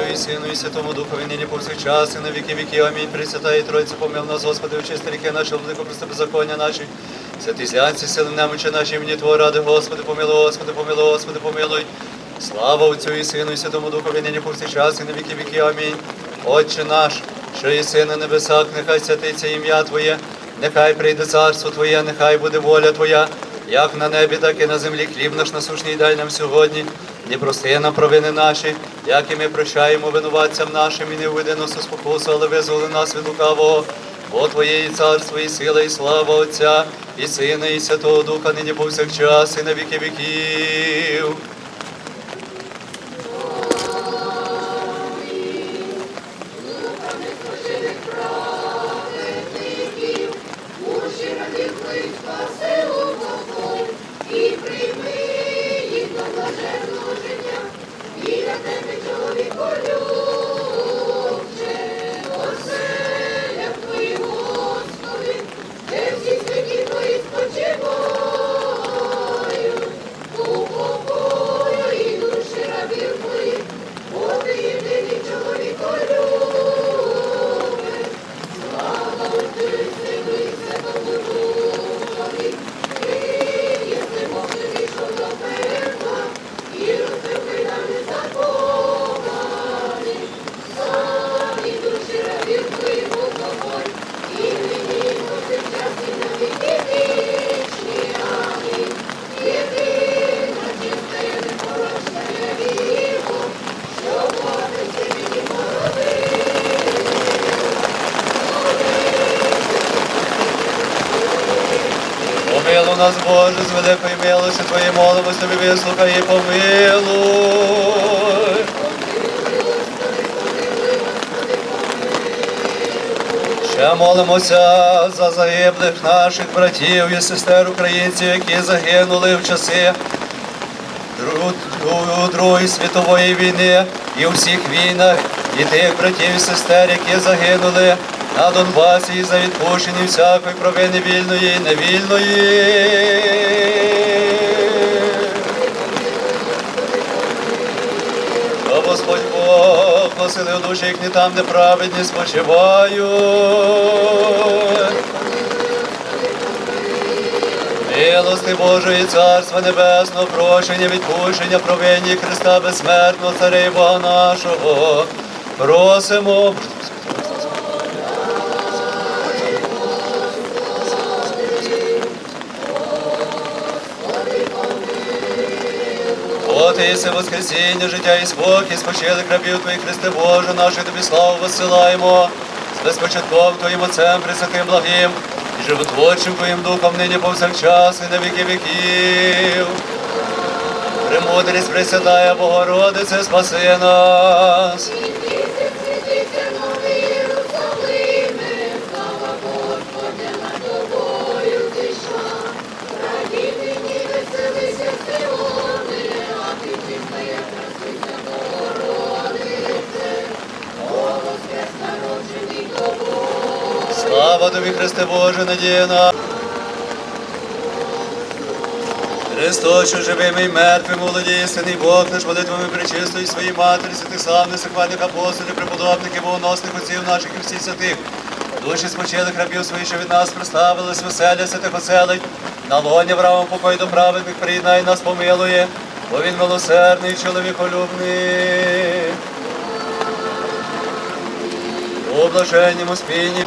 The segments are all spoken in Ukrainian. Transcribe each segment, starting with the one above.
Отцю і Сину, і Святому Духові, нині повсякчас, і на віки віки. Амінь. Пресвята і Тройцю, помил нас, Господи, очисти ріки наші, владико, прости беззаконня наші. Святі злянці, сили немочі наші, імені Твого ради, Господи, помилуй, Господи, помилуй, Господи, помилуй. Слава Отцю і Сину, і Святому Духові, нині повсякчас, і на віки віки. Амінь. Отче наш, що єси на небесах, нехай святиться ім'я Твоє, нехай прийде царство Твоє, нехай буде воля Твоя, як на небі, так і на землі. Хліб наш насушний дай нам сьогодні. Не прости нам провини наші, як і ми прощаємо винуватцям нашим, і не введи нас у спокусу, але визволи нас від лукавого. Бо Твоє і царство, і сила, і слава Отця, і Сина, і Святого Духа, нині повсякчас, і на віки віків. І Помилуй нас, Боже, з великої милості Твоєї молимо, тобі вислухай і помилуй. Ще молимося за загиблих наших братів і сестер українців, які загинули в часи Дру- Дру- Другої світової війни і у всіх війнах, і тих братів і сестер, які загинули на Донбасі за відпущення всякої провини вільної і невільної. Господь Бог поселив душі їхні там, де праведні спочивають. Милости Божої, Царства Небесного, прощення, відпущення, провинні Христа безсмертного, Царя Бога нашого. Просимо. От воскресіння, життя і спокій, спочили крабів Твоїх, Христе Боже, нашої Тобі славу висилаємо, з безпочатком Твоїм Отцем, Пресвятим благим, і животворчим Твоїм Духом нині повсякчас і на віки віків. Премудрість присядає, Богородице, спаси нас. Тобі, Христе Боже, надія на. Христос, що живими і мертвими, володіє синий Бог, наш молитвами причистої своїй матері, святих славних, сихвальних апостолів, преподобників, богоносних отців наших і всіх святих. Душі спочилих рабів своїх, що від нас приставились, веселя святих оселить. На лоні вравом покой до праведних приєднай нас помилує, бо він милосердний, чоловіколюбний. У блаженному спінні.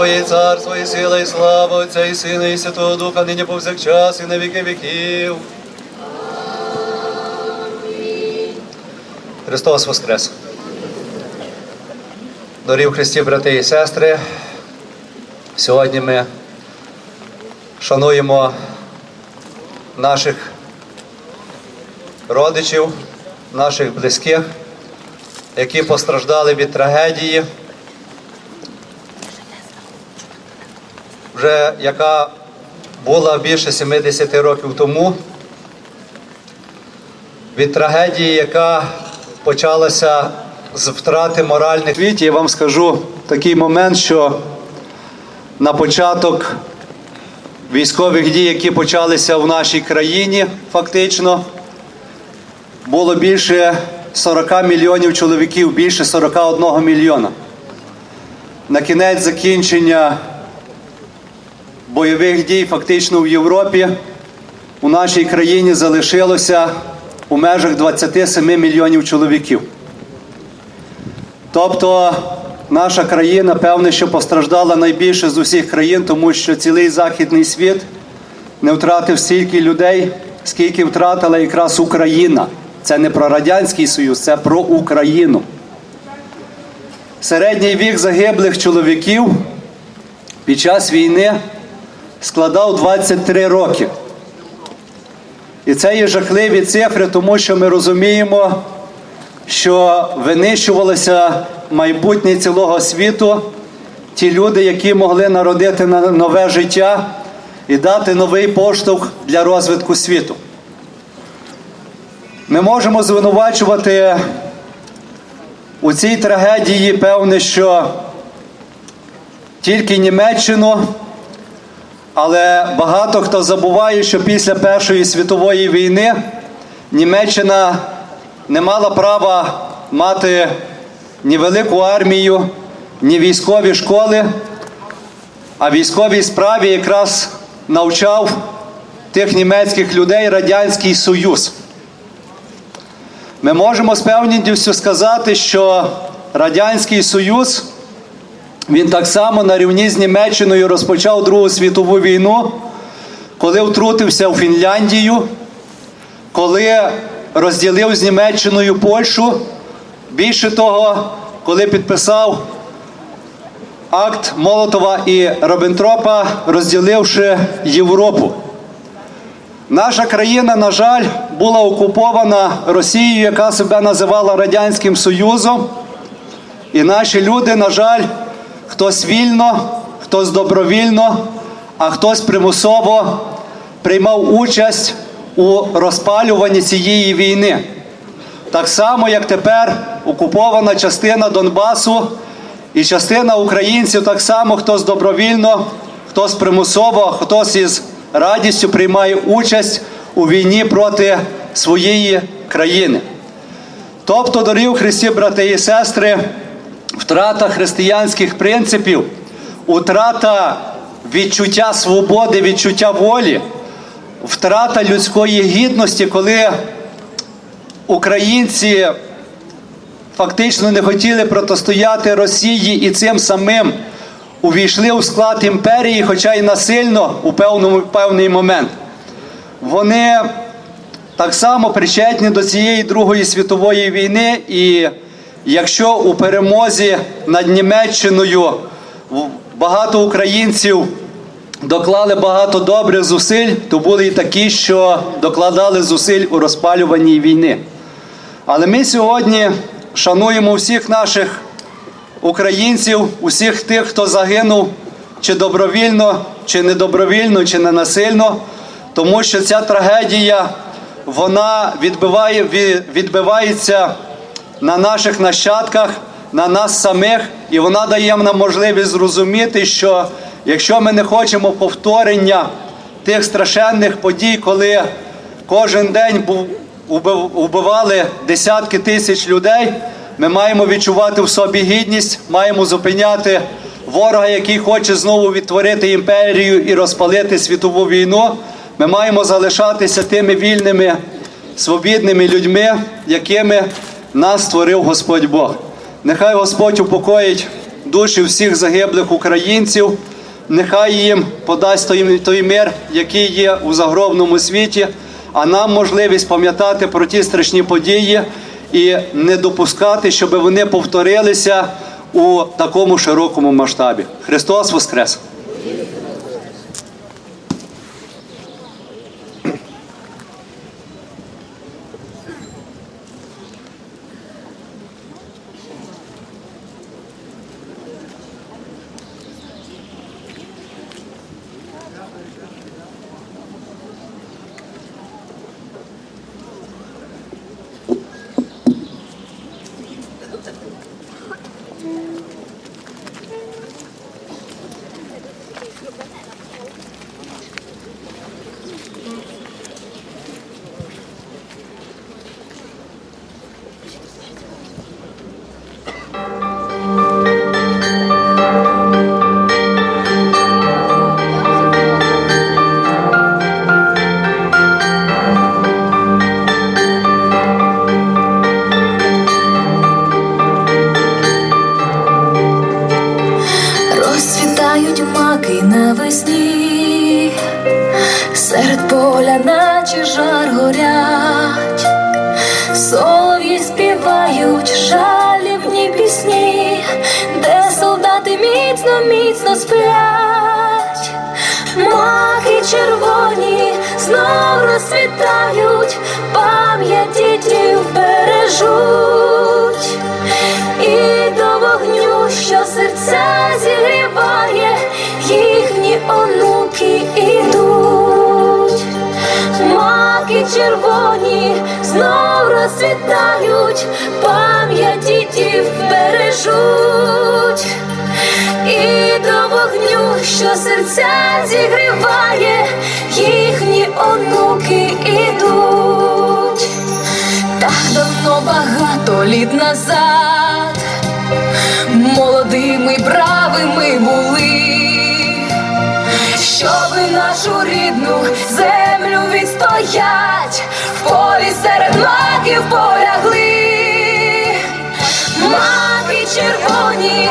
Твоє царство і сила, і слава Отця і Сина, і Святого Духа, нині повсякчас, і на віки віків. Христос Воскрес! Дорогі в Христі, брати і сестри, сьогодні ми шануємо наших родичів, наших близьких, які постраждали від трагедії, вже яка була більше 70 років тому, від трагедії, яка почалася з втрати моральних світі. Я вам скажу такий момент, що на початок військових дій, які почалися в нашій країні, фактично, було більше 40 мільйонів чоловіків, більше 41 мільйона. На кінець закінчення бойових дій фактично в Європі у нашій країні залишилося у межах 27 мільйонів чоловіків. Тобто наша країна, певне, що постраждала найбільше з усіх країн, тому що цілий західний світ не втратив стільки людей, скільки втратила якраз Україна. Це не про Радянський Союз, це про Україну. Середній вік загиблих чоловіків під час війни складав 23 роки. І це є жахливі цифри, тому що ми розуміємо, що винищувалося майбутнє цілого світу, ті люди, які могли народити нове життя і дати новий поштовх для розвитку світу. Ми можемо звинувачувати у цій трагедії, певне, що тільки Німеччину, але багато хто забуває, що після Першої світової війни Німеччина не мала права мати ні велику армію, ні військові школи, а військовій справі якраз навчав тих німецьких людей Радянський Союз. Ми можемо з певністю сказати, що Радянський Союз він так само на рівні з Німеччиною розпочав Другу світову війну, коли втрутився в Фінляндію, коли розділив з Німеччиною Польщу. Більше того, коли підписав акт Молотова і Робентропа, розділивши Європу. Наша країна, на жаль, була окупована Росією, яка себе називала Радянським Союзом. І наші люди, на жаль, хтось вільно, хтось добровільно, а хтось примусово приймав участь у розпалюванні цієї війни. Так само, як тепер окупована частина Донбасу і частина українців, так само хтось добровільно, хтось примусово, хтось із радістю приймає участь у війні проти своєї країни. Тобто, дорогі Христі, брати і сестри, втрата християнських принципів, втрата відчуття свободи, відчуття волі, втрата людської гідності, коли українці фактично не хотіли протистояти Росії і цим самим увійшли у склад імперії, хоча й насильно у певному, певний момент. Вони так само причетні до цієї Другої світової війни, і якщо у перемозі над Німеччиною багато українців доклали багато добрих зусиль, то були і такі, що докладали зусиль у розпалюванні війни. Але ми сьогодні шануємо всіх наших українців, усіх тих, хто загинув чи добровільно, чи недобровільно, чи ненасильно, тому що ця трагедія вона відбиває, ві- відбивається на наших нащадках, на нас самих, і вона дає нам можливість зрозуміти, що якщо ми не хочемо повторення тих страшенних подій, коли кожен день убивали десятки тисяч людей. Ми маємо відчувати в собі гідність, маємо зупиняти ворога, який хоче знову відтворити імперію і розпалити світову війну. Ми маємо залишатися тими вільними, свобідними людьми, якими нас створив Господь Бог. Нехай Господь упокоїть душі всіх загиблих українців. Нехай їм подасть той, той мир, який є у загробному світі, а нам можливість пам'ятати про ті страшні події і не допускати, щоб вони повторилися у такому широкому масштабі. Христос Воскрес! Маки навесні, серед поля, наче жар горять, солов'ї співають жалібні пісні, де солдати міцно, міцно сплять, маки червоні знов розцвітають, пам'ять дітів бережуть. Розцвітають, пам'ять дітів бережуть. І до вогню, що серця зігріває, їхні онуки ідуть. Так давно багато літ назад молодими бравими були, щоби нашу рідну землю відстоять, полі серед маків полягли, маки червоні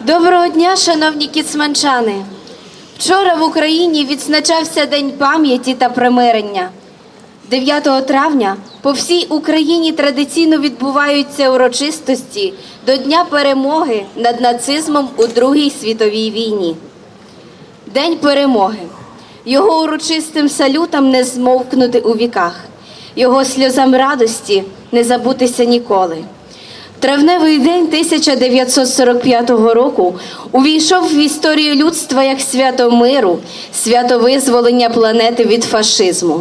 Доброго дня, шановні кіцманчани! Вчора в Україні відзначався День пам'яті та примирення. 9 травня по всій Україні традиційно відбуваються урочистості до Дня перемоги над нацизмом у Другій світовій війні. День перемоги. Його урочистим салютам не змовкнути у віках, його сльозам радості не забутися ніколи. Травневий день 1945 року увійшов в історію людства як свято миру, свято визволення планети від фашизму.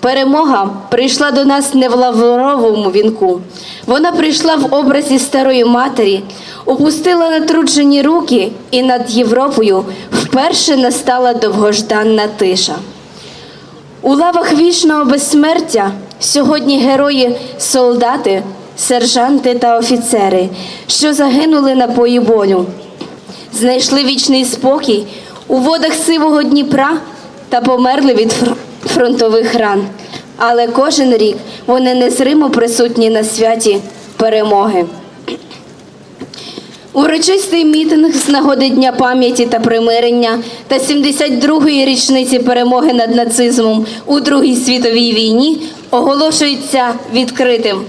Перемога прийшла до нас не в лавровому вінку. Вона прийшла в образі старої матері, опустила натруджені руки, і над Європою вперше настала довгожданна тиша. У лавах вічного безсмертя сьогодні герої, солдати, сержанти та офіцери, що загинули на полі болю, знайшли вічний спокій у водах сивого Дніпра та померли від фр- фронтових ран. Але кожен рік вони незримо присутні на святі перемоги. Урочистий мітинг з нагоди Дня пам'яті та примирення та 72-ї річниці перемоги над нацизмом у Другій світовій війні оголошується відкритим.